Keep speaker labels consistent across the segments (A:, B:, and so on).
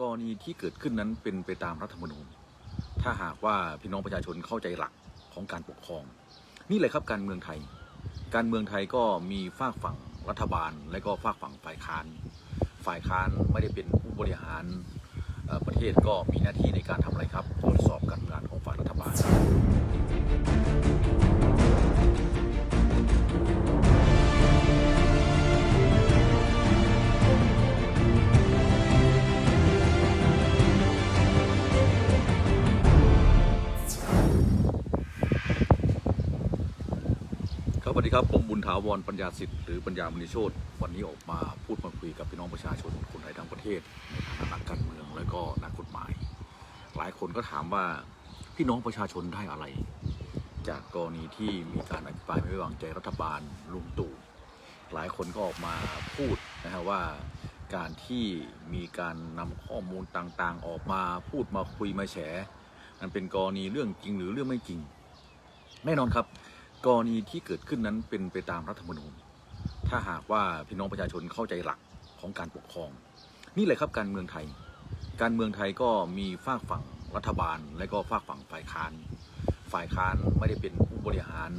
A: กรณีที่เกิดขึ้นนั้นเป็นไปตามรัฐธรรมนูญ ถ้าหากว่าพี่น้องประชาชนเข้าใจหลักของการปกครอง นี่เลยครับการเมืองไทย การเมืองไทยก็มีฝากฝั่งรัฐบาล และก็ฝากฝั่งฝ่ายค้าน ฝ่ายค้านไม่ได้เป็นผู้บริหารประเทศก็มีหน้าที่ในการทำอะไรครับ ตรวจสอบการทำงานของฝ่ายรัฐบาล วัสดีครับผมบุญถาวรปัญญาสิทธิ์หรือปัญญามณีโชตวันนี้ออกมาพูดมาคุยกับพี่น้องประชาชนคนไทยทั้งประเทศในฐานะนักการเมืองและก็นักกฎหมาย หลายคนก็ถามว่าพี่น้องประชาชนได้อะไร จากกรณีที่มีการอภิปรายไม่ไว้วางใจรัฐบาลลุงตู่หลายคนก็ออกมาพูดนะฮะว่าการที่มีการนำข้อมูลต่างๆ ออกมาพูดมาคุยมาแฉมันเป็นกรณีเรื่องจริงหรือเรื่องไม่จริง แน่นอนครับ กรณีที่เกิดขึ้นนั้นเป็นไปตามรัฐธรรมนูญ ถ้าหากว่าพี่น้องประชาชนเข้าใจหลักของการปกครอง นี่เลยครับการเมืองไทย การเมืองไทยก็มีฝากฝั่งรัฐบาล และก็ฝากฝั่งฝ่ายค้าน ฝ่ายค้านไม่ได้เป็นผู้บริหาร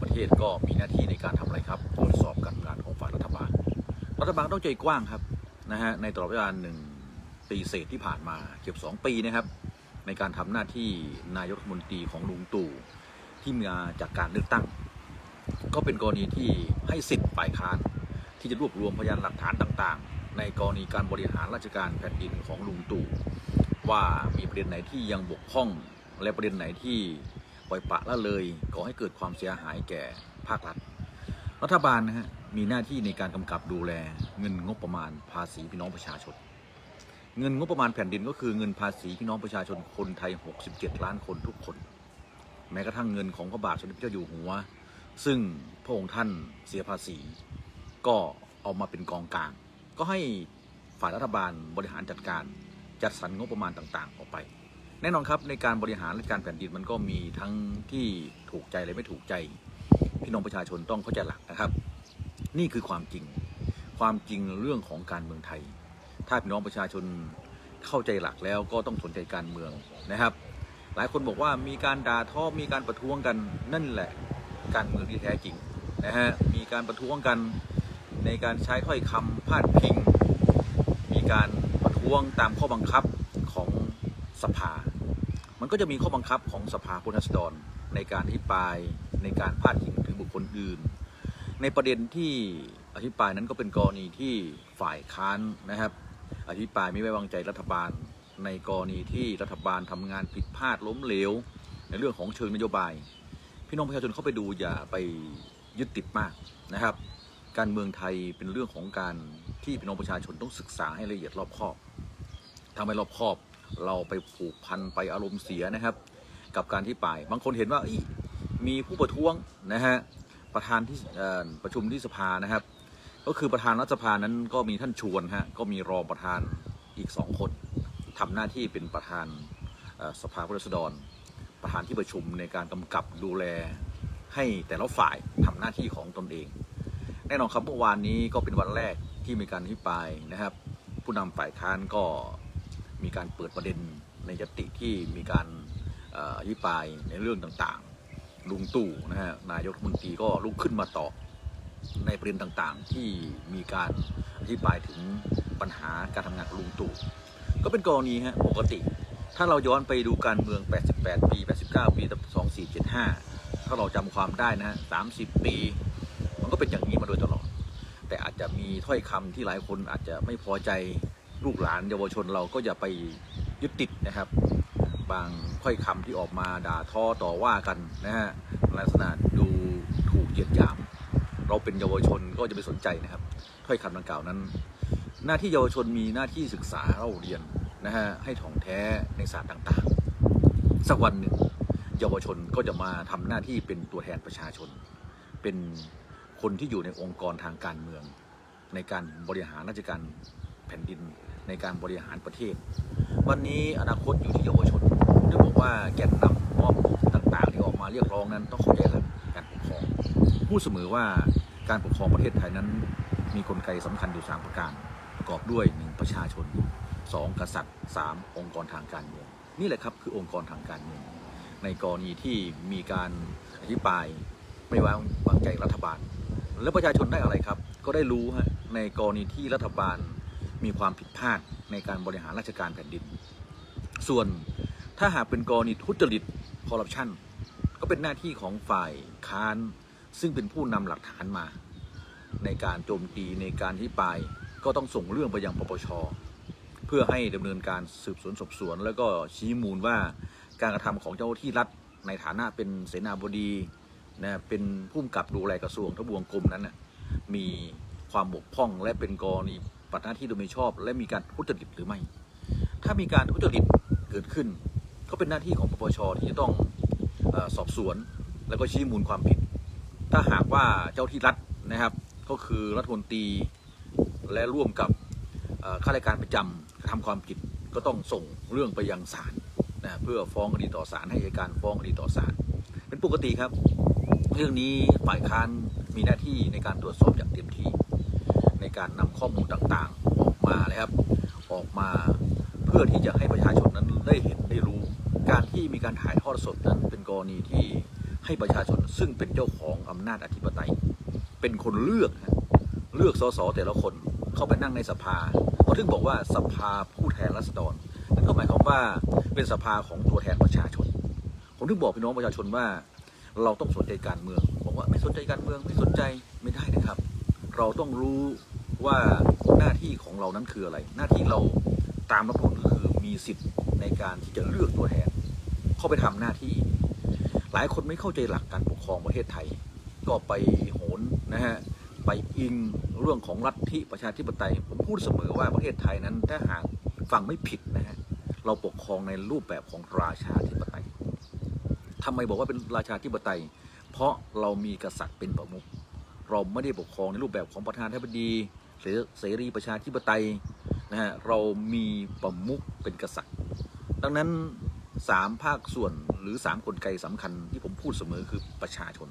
A: ประเทศก็มีหน้าที่ในการทำอะไรครับ ตรวจสอบการงานของฝ่ายรัฐบาล รัฐบาลต้องใจกว้างครับนะฮะในตลอดเวลาหนึ่งปีเศษที่ผ่านมาเกือบสองปีนะครับ ในการทำหน้าที่นายกรัฐมนตรีของลุงตู่ ที่มาจากการเลือกตั้ง ก็เป็นกรณีที่ให้สิทธิ์ฝ่ายค้านที่จะรวบรวมพยานหลักฐานต่างๆ ในกรณีการบริหารราชการแผ่นดินของลุงตู่ว่ามีประเด็นไหนที่ยังบกพร่อง และประเด็นไหนที่ปล่อยปะละเลยก่อให้เกิดความเสียหายแก่ภาครัฐ รัฐบาลนะฮะมีหน้าที่ในการกำกับดูแลเงินงบประมาณภาษีพี่น้องประชาชน เงินงบประมาณแผ่นดินก็คือเงินภาษีพี่น้องประชาชนคนไทย 67 ล้านคนทุกคน แม้กระทั่งเงินของพระบาทสมเด็จพระเจ้าอยู่หัว ซึ่งพระองค์ท่านเสียภาษี ก็เอามาเป็นกองกลาง ก็ให้ฝ่ายรัฐบาลบริหารจัดการจัดสรรงบประมาณต่าง ๆ ออกไป แน่นอนครับในการบริหารราชการแผ่นดินมันก็มีทั้งที่ถูกใจและไม่ถูกใจ พี่น้องประชาชนต้องเข้าใจหลักนะครับ นี่คือความจริง ความจริงเรื่องของการเมืองไทย ถ้าพี่น้องประชาชนเข้าใจหลักแล้วก็ต้องสนใจการเมืองนะครับ หลายคนบอกว่ามีการด่าทอมีการประท้วงกันนั่นแหละการเมืองที่แท้จริงนะฮะมีการประท้วงกันในการใช้ถ้อยคำพาดพิง มีการประท้วงตามข้อบังคับของสภา มันก็จะมีข้อบังคับของสภาผู้แทนราษฎรในการอภิปรายในการพาดพิงถึงบุคคลอื่น ในประเด็นที่อภิปรายนั้นก็เป็นกรณีที่ฝ่ายค้านนะครับ อภิปรายไม่ไว้วางใจรัฐบาล ในกรณีที่รัฐบาลทำงานผิดพลาดล้มเหลว ในเรื่องของเชิงนโยบาย พี่น้องประชาชนเข้าไปดูอย่าไปยึดติดมากนะครับ การเมืองไทยเป็นเรื่องของการที่พี่น้องประชาชนต้องศึกษาให้ละเอียดรอบคอบทำให้รอบคอบเราไปผูกพันไปอารมณ์เสียนะครับ กับการที่ป่ายบางคนเห็นว่ามีผู้ประท้วงนะฮะประธานที่ประชุมที่สภานะครับ ก็คือประธานรัฐสภานั้นก็มีท่านชวนฮะก็มีรองประธานอีกสองคน ทำหน้าที่เป็นประธานสภาผู้แทนราษฎร ประธานที่ประชุมในการกำกับดูแลให้แต่ละฝ่ายทำหน้าที่ของตนเอง แน่นอนครับเมื่อวานนี้ก็เป็นวันแรกที่มีการอภิปรายนะครับ ผู้นำฝ่ายค้านก็มีการเปิดประเด็นในยติที่มีการอภิปรายในเรื่องต่างๆ ลุงตู่นะฮะนายกรัฐมนตรีก็ลุกขึ้นมาตอบในประเด็นต่างๆ ที่มีการอธิบายถึงปัญหาการทำงานของลุงตู่ ก็เป็นกรณีฮะปกติ ถ้าเราย้อนไปดูการเมือง 88 ปี 89 ปี 2475 ถ้าเราจำความได้นะฮะ30 ปี มันก็เป็นอย่างนี้มาโดยตลอด แต่อาจจะมีถ้อยคำที่หลายคนอาจจะไม่พอใจลูกหลานเยาวชนเราก็อย่าไปยึดติดนะครับ บางถ้อยคำที่ออกมาด่าทอต่อว่ากันนะฮะลักษณะดูถูกเหยียดหยาม เราเป็นเยาวชนก็จะไปสนใจนะครับถ้อยคำดังกล่าวนั้น หน้าที่เยาวชนมีหน้าที่ศึกษาเราเรียนนะฮะให้ถ่องแท้ในศาสตร์ต่างๆ สักวันหนึ่งเยาวชนก็จะมาทำหน้าที่เป็นตัวแทนประชาชน เป็นคนที่อยู่ในองค์กรทางการเมือง ในการบริหารราชการแผ่นดินในการบริหารประเทศ วันนี้อนาคตอยู่ที่เยาวชนจะบอกว่าแกนนำมอบต่างๆที่ออกมาเรียกร้องนั้นต้องเข้าใจหลักการปกครองพูดเสมอว่าการปกครองประเทศไทยนั้น มีกลไกสำคัญอยู่3ประการ ประกอบด้วย 1. ประชาชนสองกษัตริย์สามองค์กรทางการเมืองนี่แหละครับคือองค์กรทางการเมืองในกรณีที่มีการอธิบายไม่ไว้วางใจรัฐบาล แล้วประชาชนได้อะไรครับ ก็ได้รู้ฮะในกรณีที่รัฐบาลมีความผิดพลาดในการบริหารราชการแผ่นดิน ส่วนถ้าหากเป็นกรณีทุจริตคอร์รัปชันก็เป็นหน้าที่ของฝ่ายค้านซึ่งเป็นผู้นำหลักฐานมา ในการโจมตีในการที่ปลาย ก็ต้องส่งเรื่องไปยังปปช เพื่อให้ดำเนินการสืบสวนสอบสวน แล้วก็ชี้มูลว่าการกระทำของเจ้าที่รัฐในฐานะเป็นเสนาบดีนะเป็นผู้กำกับดูแลกระทรวงทบวงกรมนั้นนะมีความบกพร่องและเป็นกรณีปฏิหน้าที่โดยไม่ชอบ และมีการทุจริตหรือไม่ ถ้ามีการทุจริตเกิดขึ้น ก็เป็นหน้าที่ของปปชที่จะต้องอสอบสวน แล้วก็ชี้มูลความผิด ถ้าหากว่าเจ้าที่รัฐนะครับ ก็คือรัฐมนตรี และร่วมกับข้าราชการประจำกระทำความผิดก็ต้องส่งเรื่องไปยังศาลนะเพื่อฟ้องคดีต่อศาลให้อัยการฟ้องคดีต่อศาลเป็นปกติครับ เรื่องนี้ฝ่ายค้านมีหน้าที่ในการตรวจสอบอย่างเต็มที่ ในการนำข้อมูลต่างๆ ออกมาเลยครับออกมาเพื่อที่จะให้ประชาชนนั้นได้เห็นได้รู้ การที่มีการถ่ายทอดสดนั้นเป็นกรณีที่ให้ประชาชนซึ่งเป็นเจ้าของอำนาจอธิปไตย เป็นคนเลือกฮะ เลือกสสแต่ละคนเข้าไปนั่งในสภาเขาถึงบอกว่าสภาผู้แทนราษฎรนั่นก็หมายความว่าเป็นสภาของตัวแทนประชาชน ผมถึงบอกพี่น้องประชาชนว่า เราต้องสนใจการเมืองบอกว่าไม่สนใจการเมืองไม่สนใจไม่ได้นะครับ เราต้องรู้ว่าหน้าที่ของเรานั้นคืออะไร หน้าที่เราตามรัฐธรรมนูญก็คือมีสิทธิ์ในการที่จะเลือกตัวแทน เข้าไปทำหน้าที่ หลายคนไม่เข้าใจหลักการปกครองประเทศไทย ก็ไปโหนนะฮะไปอิง เรื่องของลัฐทธิประชาธิปไตยผมพูดเสมอว่าประเทศไทยนั้นถ้าหากฟังไม่ผิดนะฮะเราปกครองในรูปแบบของราชาธิปไตยทำไมบอกว่าเป็นราชาธิปไตย เพราะเรามีกษัตริย์เป็นประมุขเราไม่ได้ปกครองในรูปแบบของประธานาธิบดีหรือเสรีประชาธิปไตยนะฮะเรามีประมุขเป็นกษัตริย์ ดังนั้นสามภาคส่วนหรือสามกลไกสำคัญที่ผมพูดเสมอคือประชาชน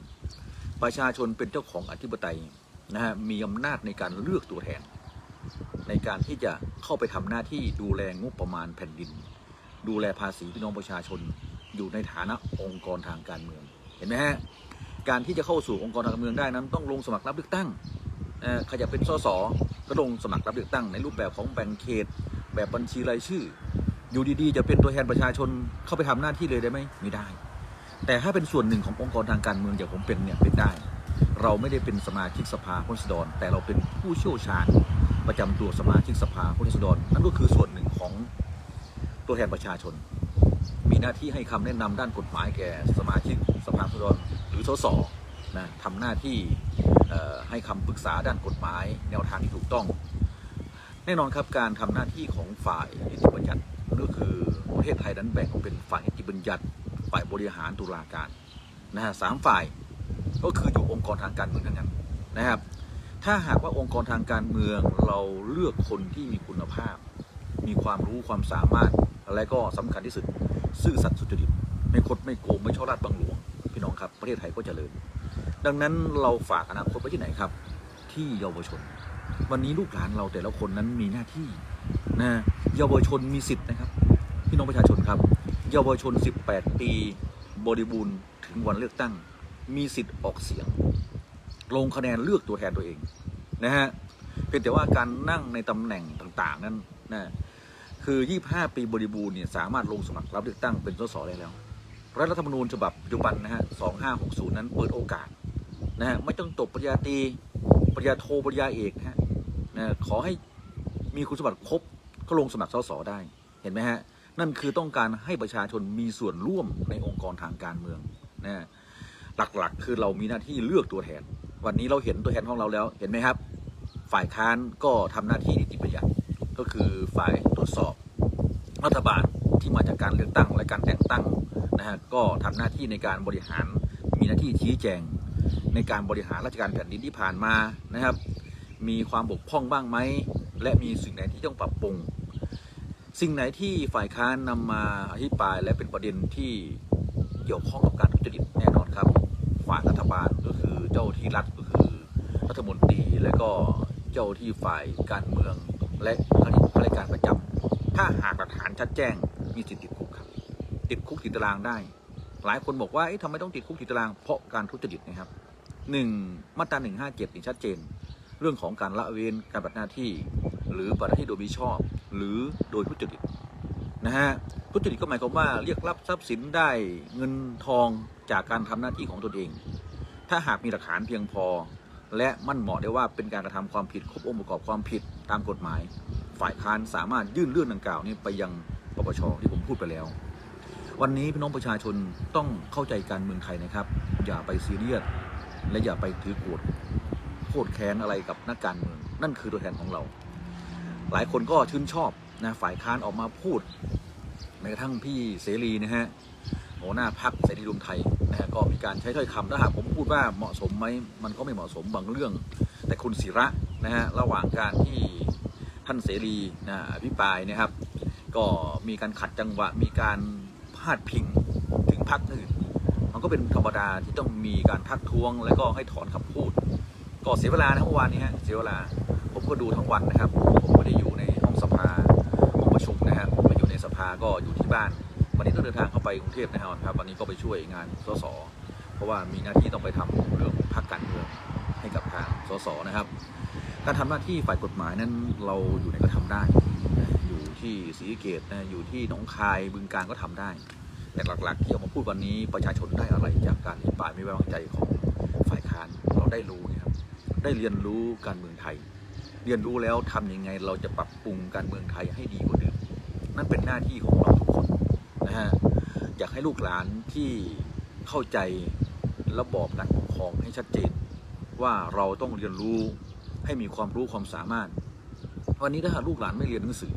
A: ประชาชนเป็นเจ้าของอธิปไตย นะฮะมีอำนาจในการเลือกตัวแทน ในการที่จะเข้าไปทำหน้าที่ดูแลงบประมาณแผ่นดิน ดูแลภาษีพี่น้องประชาชน อยู่ในฐานะองค์กรทางการเมือง เห็นไหมฮะการที่จะเข้าสู่องค์กรทางการเมืองได้นั้นต้องลงสมัครรับเลือกตั้งเอ่อใครจะเป็นสสก็ลงสมัครรับเลือกตั้งในรูปแบบของแบ่งเขต แบบบัญชีรายชื่อ อยู่ดีๆ จะเป็นตัวแทนประชาชนเข้าไปทำหน้าที่เลยได้ไหมไม่ได้ แต่ถ้าเป็นส่วนหนึ่งขององค์กรทางการเมืองอย่างผมเป็นเนี่ยเป็นได้ เราไม่ได้เป็นสมาชิกสภาผู้แทนราษฎรแต่เราเป็นผู้เชี่ยวชาญประจำตัวสมาชิกสภาผู้แทนราษฎรนั่นก็คือส่วนหนึ่งของตัวแทนประชาชน มีหน้าที่ให้คำแนะนำด้านกฎหมายแก่สมาชิกสภาผู้แทนราษฎรหรือสสนะทำหน้าที่ให้คำปรึกษาด้านกฎหมาย แนวทางที่ถูกต้อง แน่นอนครับการทำหน้าที่ของฝ่ายนิติบัญญัติก็คือประเทศไทยนั้นแบ่งออกเป็นฝ่ายนิติบัญญัติ ฝ่ายบริหารตุลาการนะฮะสามฝ่าย ก็คืออยู่องค์กรทางการเมืองทั้งนั้นนะครับ ถ้าหากว่าองค์กรทางการเมืองเราเลือกคนที่มีคุณภาพ มีความรู้ความสามารถและก็สำคัญที่สุด ซื่อสัตย์สุจริตไม่คดไม่โกงไม่ช่อราดบังหลวง พี่น้องครับ ประเทศไทยก็เจริญ ดังนั้นเราฝากอนาคตไว้ที่ไหนครับ ที่เยาวชน วันนี้ลูกหลานเราแต่ละคนนั้นมีหน้าที่นะเยาวชนมีสิทธิ์นะครับ พี่น้องประชาชนครับ เยาวชน 18 ปี บริบูรณ์ถึงวันเลือกตั้ง มีสิทธิ์ออกเสียง ลงคะแนนเลือกตัวแทนตัวเองนะฮะเป็นแต่ว่าการนั่งในตำแหน่งต่างๆ นั้นนะคือ 25 ปีบริบูรณ์เนี่ยสามารถลงสมัครรับเลือกตั้งเป็นสสได้แล้วรัฐธรรมนูญฉบับปัจจุบันนะฮะ 2560 นั้นเปิดโอกาสนะฮะไม่ต้องจบปริญญาตรีปริญญาโทปริญญาเอกนะฮะนะขอให้มีคุณสมบัติครบก็ลงสมัครสสได้เห็นไหมฮะ นั่นคือต้องการให้ประชาชนมีส่วนร่วมในองค์กรทางการเมืองนะฮะ หลักๆ คือเรามีหน้าที่เลือกตัวแทน วันนี้เราเห็นตัวแทนของเราแล้วเห็นไหมครับ ฝ่ายค้านก็ทำหน้าที่นิติบัญญัติก็คือฝ่ายตรวจสอบรัฐบาลที่มาจากการเลือกตั้งและการแต่งตั้งนะฮะก็ทำหน้าที่ในการบริหารมีหน้าที่ชี้แจง ในการบริหารราชการแผ่นดินที่ผ่านมานะครับ มีความบกพร่องบ้างไหมและมีสิ่งไหนที่ต้องปรับปรุงสิ่งไหนที่ฝ่ายค้านนำมาอภิปรายและเป็นประเด็นที่เกี่ยวข้องกับการทุจริตแน่นอนครับ ฝ่ายรัฐบาลก็คือเจ้าที่รัฐก็คือรัฐมนตรีและก็ เจ้าที่ฝ่ายการเมืองและข้าราชการประจถ้าหากหลักฐานชัดแจ้งมีสิทธิ์ติดคุกครับ ติดคุกติดตารางได้ หลายคนบอกว่าเอ๊ะทำไมต้องติดคุกติดตารางเพราะการทุจริตนะครับหนึ่งมาตราหนึ่งห้าเจ็ดนี่ชัดเจน เรื่องของการละเว้นการปฏิบัติหน้าที่ หรือปฏิบัติหน้าที่โดยมิชอบ หรือโดยทุจริตนะฮะทุจริตก็หมายความว่าเรียกรับทรัพย์สินได้เงินทองจากการทำหน้าที่ของตนเอง ถ้าหากมีหลักฐานเพียงพอ และมั่นเหมาะได้ว่าเป็นการกระทำความผิดครบองค์ประกอบความผิดตามกฎหมาย ฝ่ายค้านสามารถยื่นเรื่องดังกล่าวนี้ไปยังปปชที่ผมพูดไปแล้ว วันนี้พี่น้องประชาชนต้องเข้าใจการเมืองไทยนะครับ อย่าไปซีเรียสและอย่าไปถือโกรธโคตรแค้นอะไรกับนักการเมือง นั่นคือตัวแทนของเรา หลายคนก็ชื่นชอบนะฝ่ายค้านออกมาพูดแม้กระทั่งพี่เสรีนะฮะหัวหน้าพักเสรีรวมไทย นะฮะก็มีการใช้ถ้อยคำถ้าหากผมพูดว่าเหมาะสมไหมมันก็ไม่เหมาะสมบางเรื่อง แต่คุณศิระนะฮะระหว่างการที่ท่านเสรีนะอภิปรายนะครับ ก็มีการขัดจังหวะมีการพาดพิงถึงพรรคอื่น มันก็เป็นธรรมดาที่ต้องมีการทักท้วง แล้วก็ให้ถอนคำพูด ก็เสียเวลานะเมื่อวานนี้ฮะเสียเวลาผมก็ดูทั้งวันนะครับ ผมไม่ได้อยู่ในห้องสภาห้องประชุมนะครับไม่อยู่ในสภาก็อยู่ที่บ้าน วันนี้ต้องเดินทางเข้าไปกรุงเทพแน่นอนครับวันนี้ก็ไปช่วยงานสสเพราะว่ามีหน้าที่ต้องไปทำเรื่องพรรคการเมืองให้กับทางสสนะครับ การทำหน้าที่ฝ่ายกฎหมายนั้นเราอยู่ในก็ทำได้ อยู่ที่ศรีเกตนะอยู่ที่หนองคายบึงการก็ทำได้ แต่หลักๆ ที่เอามาพูดวันนี้ประชาชนได้อะไรจากการอภิปรายไม่ไว้วางใจของฝ่ายค้านเราได้รู้นะครับได้เรียนรู้การเมืองไทย เรียนรู้แล้วทำยังไงเราจะปรับปรุงการเมืองไทยให้ดีกว่าเดิมนั่นเป็นหน้าที่ของเรา นะฮะอยากให้ลูกหลานที่เข้าใจระบอบการปกครองให้ชัดเจน ว่าเราต้องเรียนรู้ให้มีความรู้ความสามารถ วันนี้ถ้าหากลูกหลานไม่เรียนหนังสือ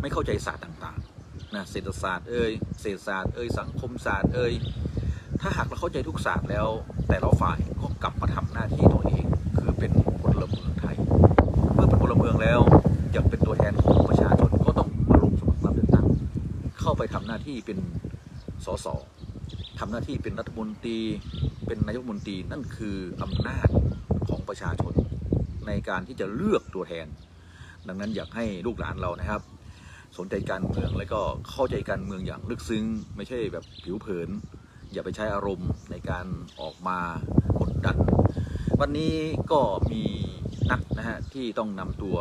A: ไม่เข้าใจศาสตร์ต่างๆนะเศรษฐศาสตร์เอ่ยเศรษฐศาสตร์เอ่ยสังคมศาสตร์เอ่ยถ้าหากเราเข้าใจทุกศาสตร์แล้ว แต่ละฝ่ายก็กลับมาทำหน้าที่ตัวเอง เข้าไปทำหน้าที่เป็นสสทำหน้าที่เป็นรัฐมนตรี เป็นนายกมนตรีนั่นคืออำนาจของประชาชนในการที่จะเลือกตัวแทน ดังนั้นอยากให้ลูกหลานเรานะครับ สนใจการเมืองและก็เข้าใจการเมืองอย่างลึกซึ้ง ไม่ใช่แบบผิวเผิน อย่าไปใช้อารมณ์ในการออกมากดดัน วันนี้ก็มีนักนะฮะที่ต้องนำตัว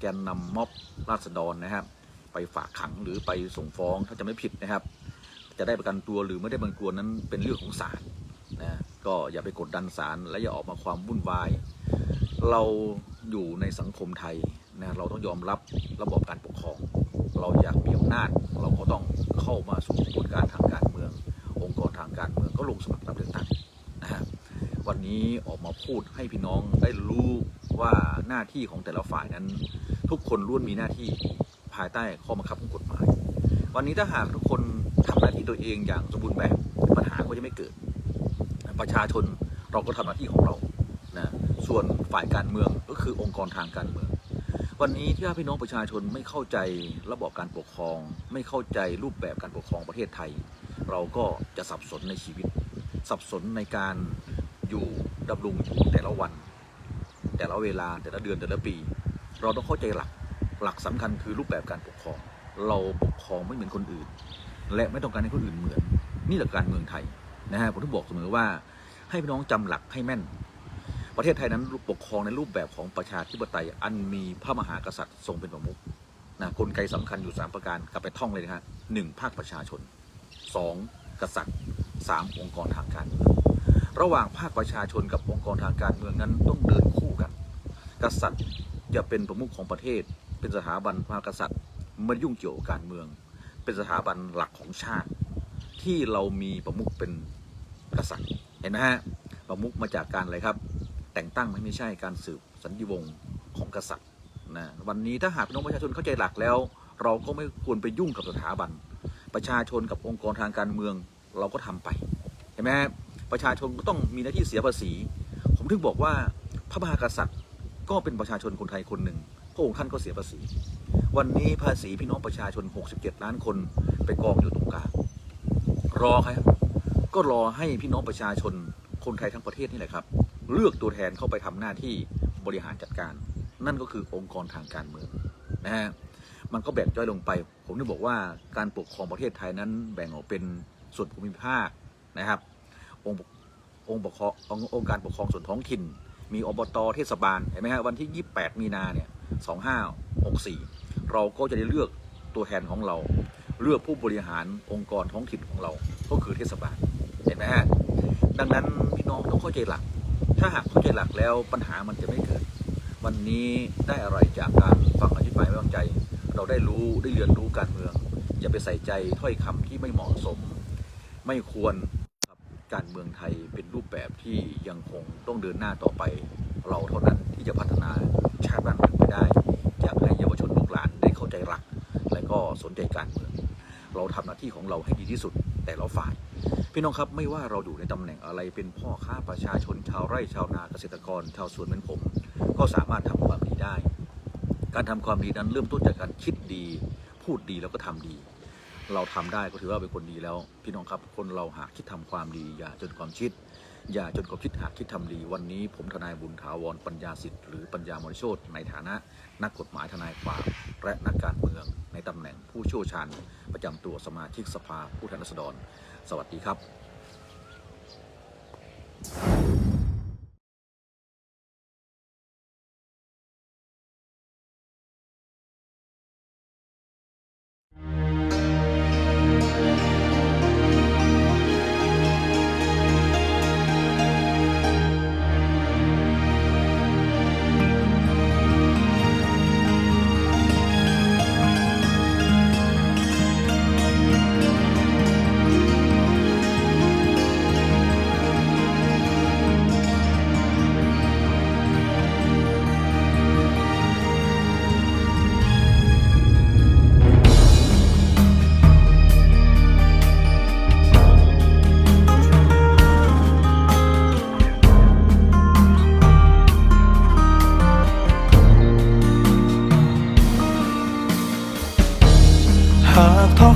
A: แกนนำม็อบราษฎรนะครับ ไปฝากขังหรือไปส่งฟ้องถ้าจะไม่ผิดนะครับ จะได้ประกันตัวหรือไม่ได้ประกันตัวนั้นเป็นเรื่องของศาลนะก็อย่าไปกดดันศาลและอย่าออกมาความวุ่นวาย เราอยู่ในสังคมไทยนะเราต้องยอมรับระบบการปกครอง เราอยากมีอำนาจ เราก็ต้องเข้ามาสู่กระบวนการทางการเมือง องค์กรทางการเมืองก็ลงสมัครรับเลือกตั้งนะฮะวันนี้ออกมาพูดให้พี่น้องได้รู้ว่าหน้าที่ของแต่ละฝ่ายนั้น ทุกคนล้วนมีหน้าที่ายใต้ข้อบังคับของกฎหมาย วันนี้ถ้าหากทุกคนทำหน้าที่ตัวเองอย่างสมบูรณ์แบบปัญหาก็จะไม่เกิด ประชาชนเราก็ทำหน้าที่ของเรานะส่วนฝ่ายการเมืองก็คือองค์กรทางการเมือง วันนี้ที่พี่น้องประชาชนไม่เข้าใจระบอบการปกครอง ไม่เข้าใจรูปแบบการปกครองประเทศไทย เราก็จะสับสนในชีวิต สับสนในการอยู่ดำรงอยู่แต่ละวัน แต่ละเวลาแต่ละเดือนแต่ละปี เราต้องเข้าใจหลัก หลักสำคัญคือรูปแบบการปกครอง เราปกครองไม่เหมือนคนอื่น และไม่ต้องการให้คนอื่นเหมือน นี่แหละการเมืองไทยนะฮะผมถึงบอกเสมอว่า ให้พี่น้องจำหลักให้แม่น ประเทศไทยนั้นปกครองในรูปแบบของประชาธิปไตยอันมีพระมหากษัตริย์ทรงเป็นประมุขนะกลไกสำคัญอยู่ 3 ประการกลับไปท่องเลยนะฮะหนึ่งภาคประชาชน 2. กษัตริย์ 3. องค์กรทางการเมืองระหว่างภาคประชาชนกับองค์กรทางการเมืองนั้นต้องเดินคู่กัน กษัตริย์จะเป็นประมุขของประเทศ เป็นสถาบันพระกษัตริย์ไม่ยุ่งเกี่ยวกับการเมือง เป็นสถาบันหลักของชาติ ที่เรามีประมุขเป็นกษัตริย์เห็นไหมฮะประมุขมาจากการอะไรครับ แต่งตั้งไม่ไม่ใช่การสืบสันติวงศ์ของกษัตริย์นะวันนี้ถ้าหากพี่น้องประชาชนเข้าใจหลักแล้ว เราก็ไม่ควรไปยุ่งกับสถาบัน ประชาชนกับองค์กรทางการเมืองเราก็ทำไปเห็นไหมฮะประชาชนก็ต้องมีหน้าที่เสียภาษี ผมถึงบอกว่าพระมหากษัตริย์ก็เป็นประชาชนคนไทยคนหนึ่ง พระองค์ท่านก็เสียภาษี วันนี้ภาษีพี่น้องประชาชน 67 ล้านคนไปกองอยู่ตรงกลางรอครับก็รอให้พี่น้องประชาชนคนไทยทั้งประเทศนี่แหละครับ เลือกตัวแทนเข้าไปทำหน้าที่บริหารจัดการ นั่นก็คือองค์กรทางการเมืองนะฮะมันก็แบ่งย่อยลงไป ผมนึกบอกว่าการปกครองประเทศไทยนั้นแบ่งออกเป็นส่วนภูมิภาคนะครับ องค์องค์ปกครององค์องค์การปกครองส่วนท้องถิ่น มีอบตเทศบาลเห็นไหมฮะวันที่ 28 มีนาเนี่ย 2564 เราก็จะได้เลือกตัวแทนของเรา เลือกผู้บริหารองค์กรท้องถิ่นของเรา ก็คือเทศบาลเห็นไหมฮะดังนั้นพี่น้องต้องเข้าใจหลัก ถ้าหากเข้าใจหลักแล้วปัญหามันจะไม่เกิด วันนี้ได้อะไรจากการฟังอธิบายไม่วางใจ เราได้รู้ได้เรียนรู้การเมือง อย่าไปใส่ใจถ้อยคำที่ไม่เหมาะสม ไม่ควรการเมืองไทยเป็นรูปแบบที่ยังคงต้องเดินหน้าต่อไป เราเท่านั้นที่จะพัฒนาชาติบ้านเมือง และก็สนใจการเมืองเราทำหน้าที่ของเราให้ดีที่สุด แต่ละฝ่าย พี่น้องครับไม่ว่าเราอยู่ในตำแหน่งอะไรเป็นพ่อค้าประชาชนชาวไร่ชาวนาเกษตรกร ชาวสวนเหมือนผม ก็สามารถทำความดีได้ การทำความดีนั้นเริ่มต้นจากการคิดดี พูดดีแล้วก็ทำดี เราทำได้ก็ถือว่าเป็นคนดีแล้ว พี่น้องครับคนเราหากคิดทำความดี อย่าจนความคิด อย่าจนความคิดหากคิดทำดี วันนี้ผมทนายบุญถาวรปัญญาสิทธิ์หรือปัญญามรโชตในฐานะ นักกฎหมายทนายความและนักการเมือง ในตำแหน่งผู้เชี่ยวชาญ ประจำตัวสมาชิกสภาผู้แทนราษฎร สวัสดีครับ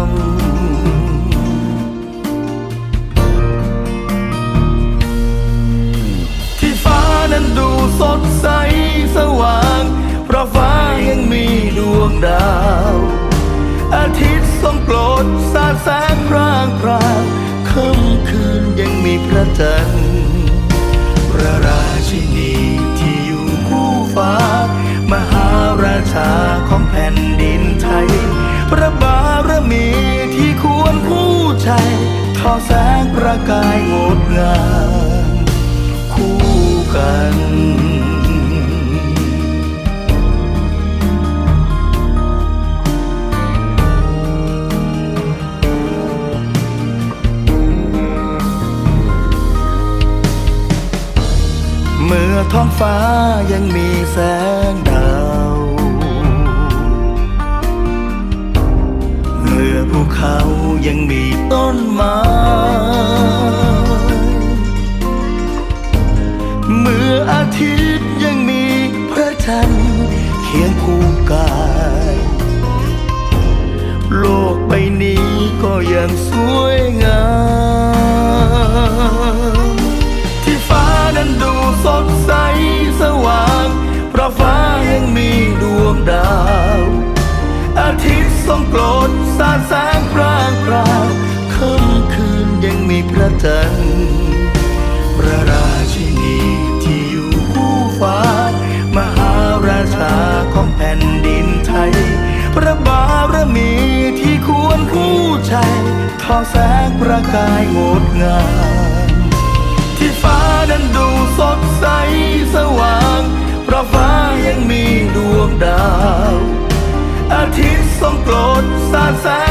B: ม ดาว อาทิตย์ทรงโปรดสาดแสงพร่างพรางค่ำคืนยังมีพระจันทร์พระราชินีที่อยู่คู่ฟ้า มหาราชาของแผ่นดินไทย พระบารมีที่ควรคู่ใจทอแสงประกายงดงามคู่กัน ฟ้ายังมีแสงดาว เมื่อภูเขายังมีต้นไม้เมื่ออาทิตย์ยังมีพระจันทร์เคียงคู่กาย โลกใบนี้ก็ยังสวยงาม ทอแสงประกายงดงาม ที่ฟ้านั้นดูสดใสสว่าง เพราะฟ้ายังมีดวงดาว อาทิตย์ทรงโปรดสาดแสง